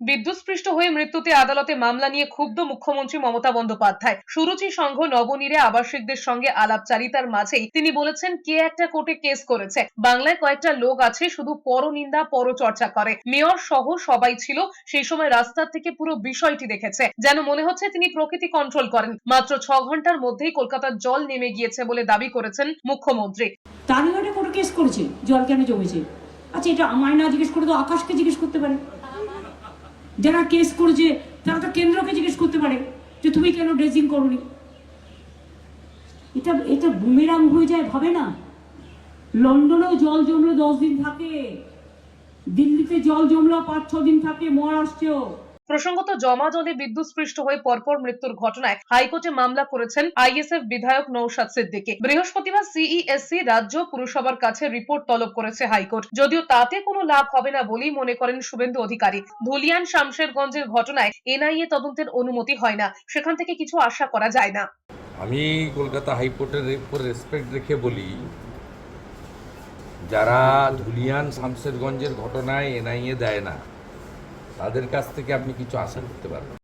বিদ্যুৎস্পৃষ্ট হয়ে মৃত্যুতে আদালতে মামলা নিয়ে ক্ষুব্ধ মুখ্যমন্ত্রী মমতা বন্দ্যোপাধ্যায়। সুরুচি সংঘ নবনীরে আবাসিকদের সঙ্গে আলাপচারিতার মাঝেই তিনি বলেছেন, কে একটা কোর্টে কেস করেছে? বাংলায় কয়েকটা লোক আছে, শুধু পরনিন্দা, পরচর্চা করে। মেয়র সহ সবাই ছিল, সেই সময় রাস্তার থেকে পুরো বিষয়টি দেখেছে। যেন মনে হচ্ছে তিনি প্রকৃতি কন্ট্রোল করেন। মাত্র ছ ঘণ্টার মধ্যেই কলকাতার জল নেমে গিয়েছে বলে দাবি করেছেন মুখ্যমন্ত্রী। তালিবানে কোনো কেস করেছে, জল কেন জমেছে? আচ্ছা এটা আমায় না জিজ্ঞেস করে তো আকাশকে জিজ্ঞেস করতে পারে। যারা কেস করেছে, তারা তো কেন্দ্রকে জিজ্ঞেস করতে পারে যে তুমি কেন ড্রেসিং করনি? এটা এটা বুমেরাং হয়ে যায়, ভাবে না? লন্ডনেও জল জমলো দশ দিন থাকে, দিল্লিতে জল জমলো পাঁচ ছ দিন থাকে, মহারাষ্ট্রেও। প্রসঙ্গত, জমা জলে বিদ্যুৎস্পৃষ্ট হয়ে পরপর মৃত্যুর ঘটনায় হাইকোর্টে মামলা করেছেন আইএসএফ বিধায়ক নৌশাদ সিদ্দিকী। বৃহস্পতিবার সিইএসসি রাজ্য পুরসভার কাছে রিপোর্ট তলব করেছে হাইকোর্ট। যদিও তাতে কোনো লাভ হবে না বলেই মনে করেন শুভেন্দু অধিকারী। ধুলিয়ান শামশেরগঞ্জের ঘটনায় এনআইএ তদন্তের অনুমতি হয় না। সেখান থেকে কিছু আশা করা যায় না। আমি কলকাতা হাইকোর্টের উপর রেসপেক্ট রেখে বলি, যারা ধুলিয়ান শামশেরগঞ্জের ঘটনায় এনআইএ দেয় না তাদের কাছ থেকে আপনি কিছু আশা করতে পারবেন।